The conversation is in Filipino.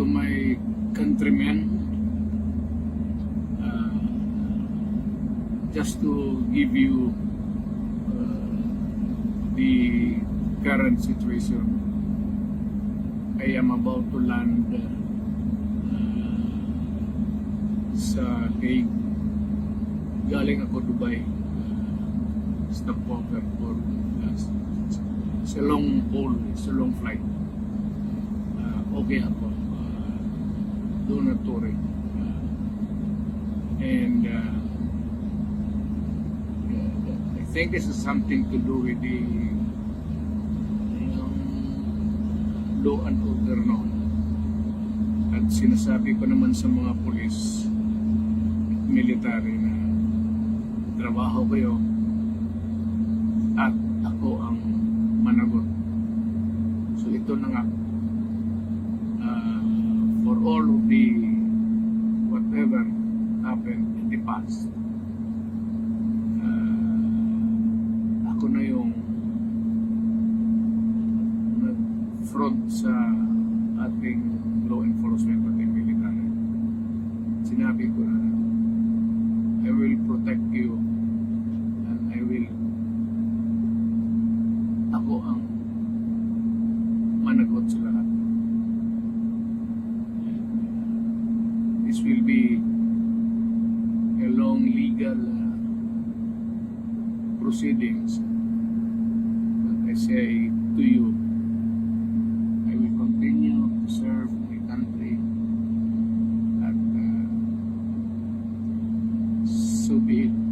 to my countrymen, uh, just to give you uh, the current situation. I am about to land uh, sa Hague. Galing ako Dubai. Uh, stopover for uh, it's long haul, it's long flight. Uh, okay ako. Uh, and uh, I think this is something to do with the yung law and order noon. At sinasabi ko naman sa mga pulis at military na trabaho kayo at ako ang managot. So ito na nga. All of the whatever happened in the past, uh, ako na yung nag-front sa ating law enforcement at military. Sinabi ko na, I will protect you legal uh, proceedings. But I say to you, I will continue to serve my country at uh, so be it.